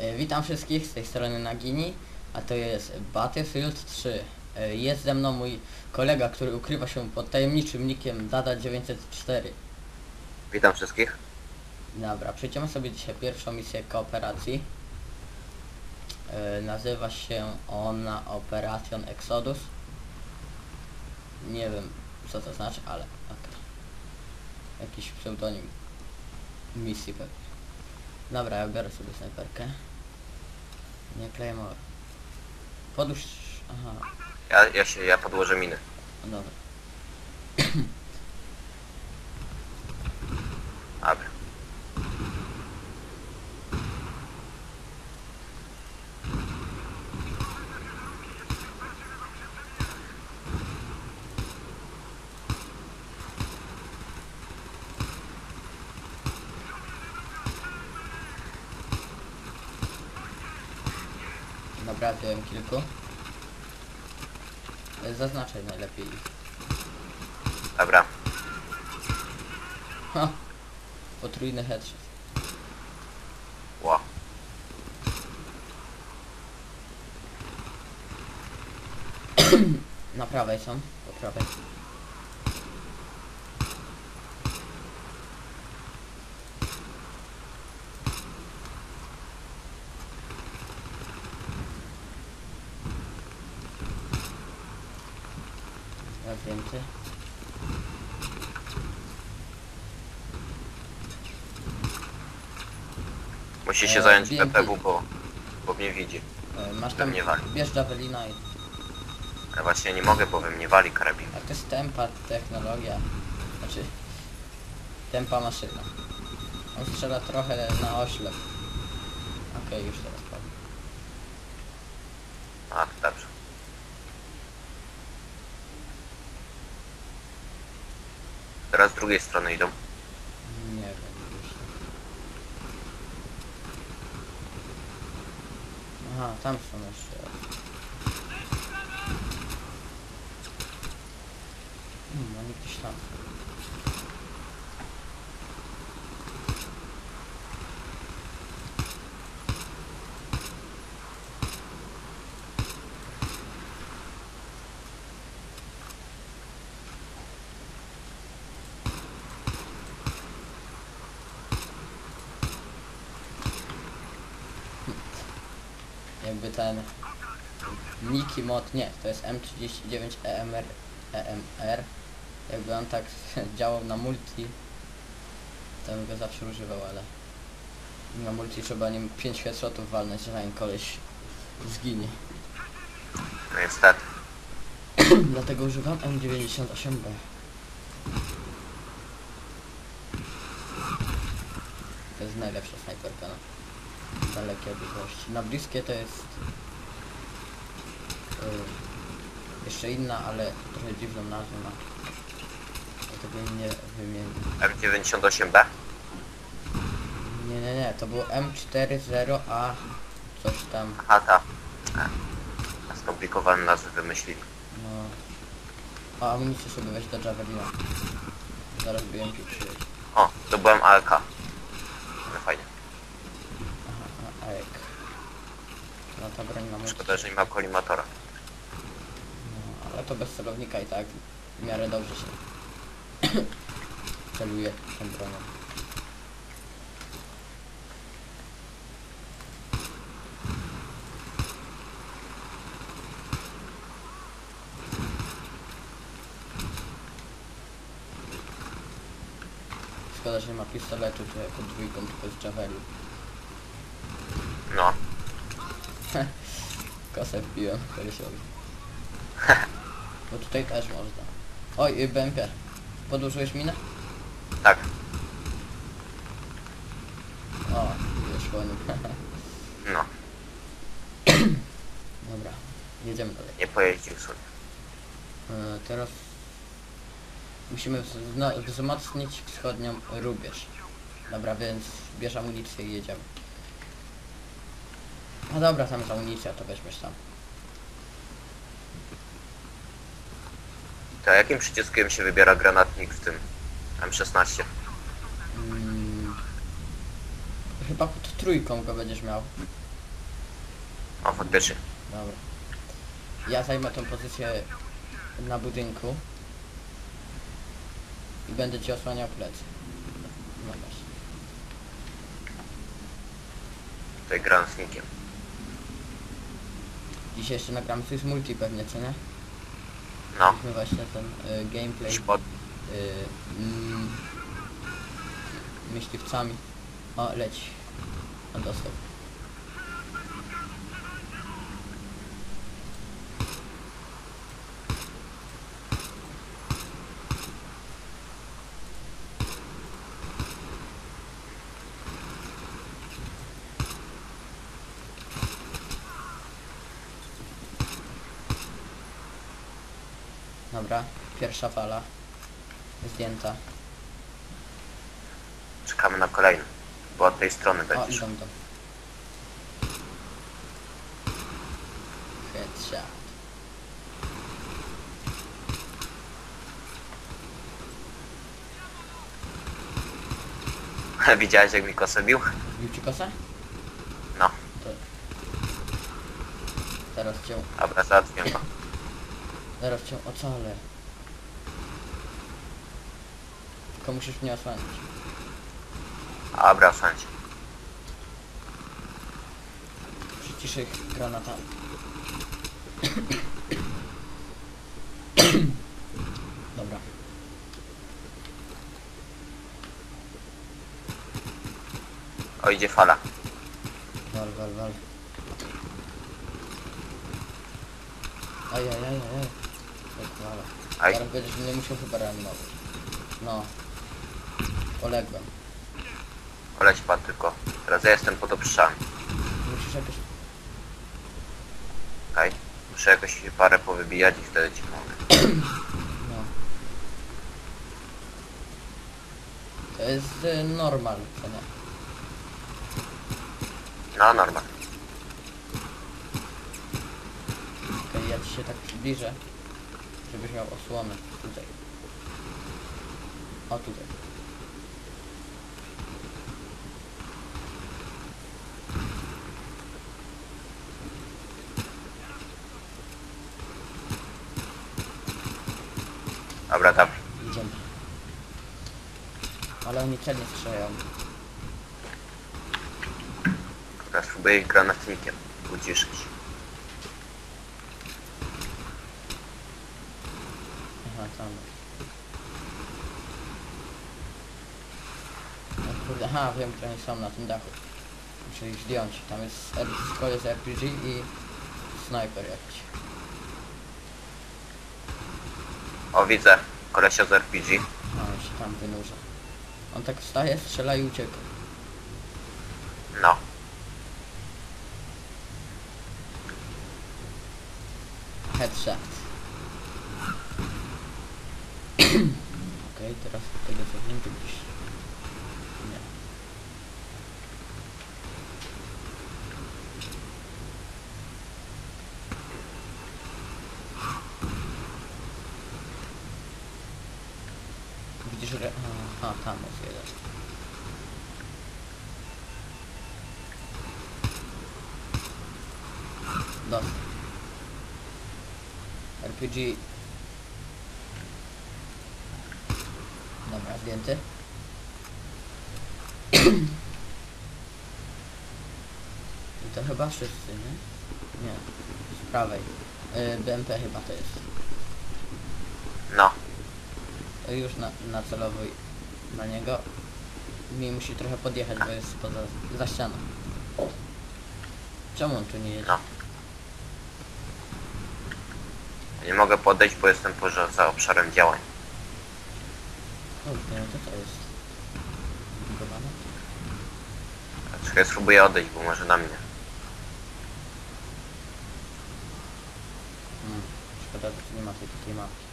E, Witam wszystkich z tej strony Nagini, a to jest Battlefield 3. E, Jest ze mną mój kolega, który ukrywa się pod tajemniczym nickiem Dada904. Witam wszystkich. Dobra, przejdziemy sobie dzisiaj pierwszą misję kooperacji. E, Nazywa się ona Operation Exodus. Nie wiem co to znaczy, ale okej. Jakiś pseudonim misji pewnie. Dobra, ja biorę sobie snajperkę. Nie Claymore. Podłóż... Aha, Ja, ja się, ja podłożę miny. no dobra. Dobra, wziąłem kilku. E, Zaznaczaj najlepiej ich. Dobra. Ha! Potrójny headshot. Ło. Na prawej są, po prawej. Ja zdjęty. Musi się E, zająć BMP. PPW, bo, bo mnie widzi. E, Masz tam, mnie wali. bierz Javelina i... Ja właśnie nie mogę, bo we mnie wali karabin. A to jest tempa technologia. Znaczy... Tempa maszyna. On strzela trochę na oślep. Okej, już teraz powiem. A, to dobrze. Teraz z drugiej strony idą. Nie wiem już. Aha, tam są jeszcze. Hmm, oni gdzieś tam. Jakby ten Niki mod, nie, to jest M39 EMR, EMR. Jakby on tak działał na multi, to bym go zawsze używał, ale na multi trzeba nim 5 headshotów walnąć, zanim koleś zginie. No niestety. Dlatego używam M98B. To jest najlepsza snajperka na dalekie odległości. Na bliskie to jest yy, jeszcze inna, ale trochę dziwną nazwę ma. Dlatego nie wymienię. M98B? Nie, nie, nie, to było M40A coś tam, Aha, ta. E, a Skomplikowane nazwy wymyślili. no. A amunicję sobie weź do Javelina. Zaraz BMP przyjedzie. O, to byłem ALK. No fajnie. Aha, a, a jak. No ta broń ma moc. Szkoda, że nie ma kolimatora. No, ale to bez celownika i tak w miarę dobrze się celuje tą bronią. Szkoda, że nie ma pistoletu, to jako dwójką tylko z Javelu. No. Kosę wbiłem kolesiowi. Bo tutaj też można. Oj, y, BMP. Podłożyłeś minę? Tak. O, już po nim. No. Dobra, jedziemy dalej. Nie pojeździł sobie. E, teraz musimy wzmocnić wschodnią rubież. Dobra, więc bierz amunicję i jedziemy. A dobra, tam jest amunicja, to weźmiesz tam. To jakim przyciskiem się wybiera granatnik w tym M16? Mm, chyba pod trójką go będziesz miał. O, faktycznie. Dobra. Ja zajmę tą pozycję na budynku. I będę ci osłaniał plecy. No właśnie. Tutaj granatnikiem. Dzisiaj jeszcze nagramy coś multi pewnie, co nie? No, Mieliśmy właśnie ten y, gameplay y, mm, myśliwcami. O, leci. On dostał. Dobra, pierwsza fala zdjęta. Czekamy na kolejny. Bo od tej strony O, będziesz. idą. Headshot. Widziałeś jak mi kosę bił? Bił ci kosę? No. To... Teraz cię, Dobra, załatwię go. zaraz cię ocalę. Tylko musisz mnie osłaniać. Dobra, sądź. Przycisz ich granatami. Dobra. O, idzie fala. Wal, wal, wal. Aj, aj, aj, aj. Wala. Aj. Teraz będziesz mnie musiał chyba reanimować. No. Poległem. Oleć pan tylko. Teraz ja jestem pod obszczami. Musisz jakoś... Okej? Muszę jakoś parę powybijać i wtedy ci mogę. No. To jest y, normal, co nie? No, normal. Okej, ja ci się tak przybliżę, żebyś miał osłonę. Tutaj. O, tutaj. Dobra, dawaj. Idziemy. Ale oni celnie strzelają. Teraz spróbuję ich granatnikiem uciszyć. Aha, tam. O kurde, aha, wiem, oni są na tym dachu. Muszę ich zdjąć. Tam jest z RPG i snajper jakiś. O, widzę. Kolesia z RPG. A, on się tam wynurza. On tak wstaje, strzela i ucieka. No. Headshot. Okej, teraz do tego co wiem, to gdzieś... Nie. Widzisz, że... Aha, tam jest jeden. Dostał. RPG. Dobra, zdjęty. I to chyba wszyscy, nie? Nie. Z prawej. Y, BMP chyba to jest. No. To już na, nacelowuj na niego. Mi musi trochę podjechać, bo jest poza, za ścianą. Czemu on tu nie jedzie? No. Nie mogę podejść, bo jestem poza obszarem działań. Kurde, no to co jest? Zbugowane? Czekaj, spróbuję odejść, bo może na mnie. Hmm. Szkoda, że tu nie ma tej takiej mapki.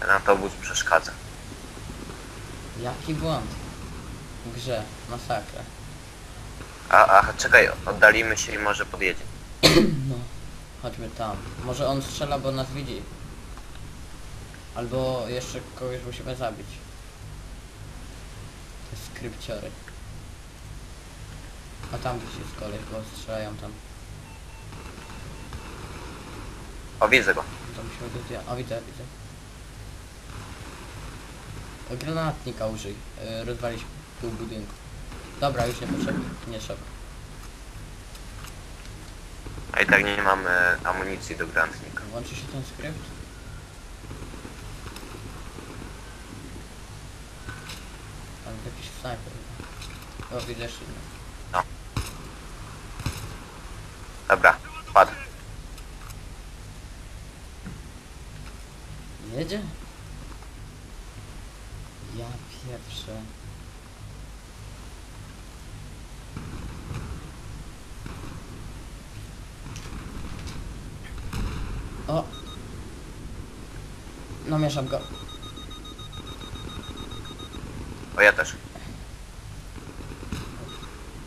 Ten autobus przeszkadza. Jaki błąd? W grze. Masakra. A, a, czekaj, oddalimy się i może podjedzie. No. Chodźmy tam. Może on strzela, bo nas widzi. Albo jeszcze kogoś musimy zabić. skrypciory. A tam gdzieś jest koleś, bo strzelają tam. O, widzę go. To musimy go. O widzę, widzę. O, Granatnika użyj. Yy, rozwalić pół budynku. Dobra, już nie potrzeba. Nie trzeba. A i tak nie mamy amunicji do granatnika. Włączy się ten skrypt? Ale jakiś snajper. O, widzę jeszcze jedno. Dobra, padł. Jedzie? Ja pierwsze. O! No mieszam go. O, ja też.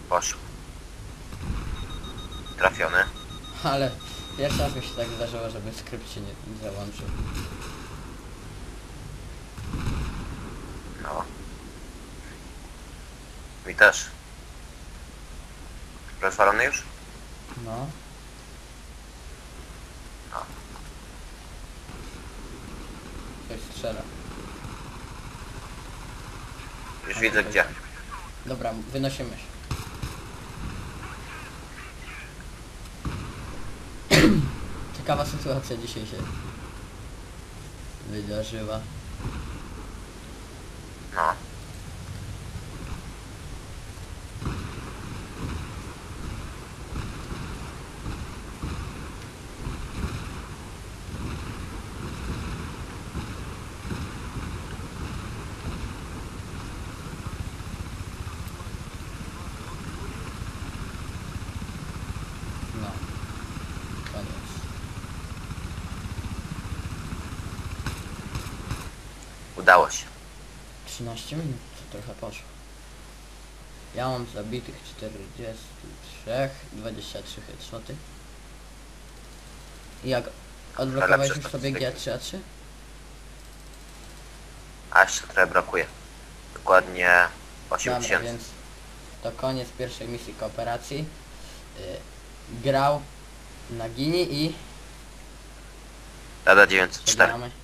Poszł. Trafiony. Ale pierwszy raz mi się tak zdarzyło, żeby skrypt się nie, nie załączył. No. Mi też. Rozwalony już? No. Ktoś strzela. Już widzę gdzie. Dobra, wynosimy się. Ciekawa sytuacja dzisiaj się wydarzyła. No. No. Koniec. Udało się. 13 minut, to trochę poszło. Ja mam zabitych 43, 23 headshoty. I jak odblokowałeś już sobie statystyki. G3A3? A jeszcze trochę brakuje. Dokładnie Dobra, 8000. więc to koniec pierwszej misji kooperacji. Y, grał na Gini i Rada 904. gramy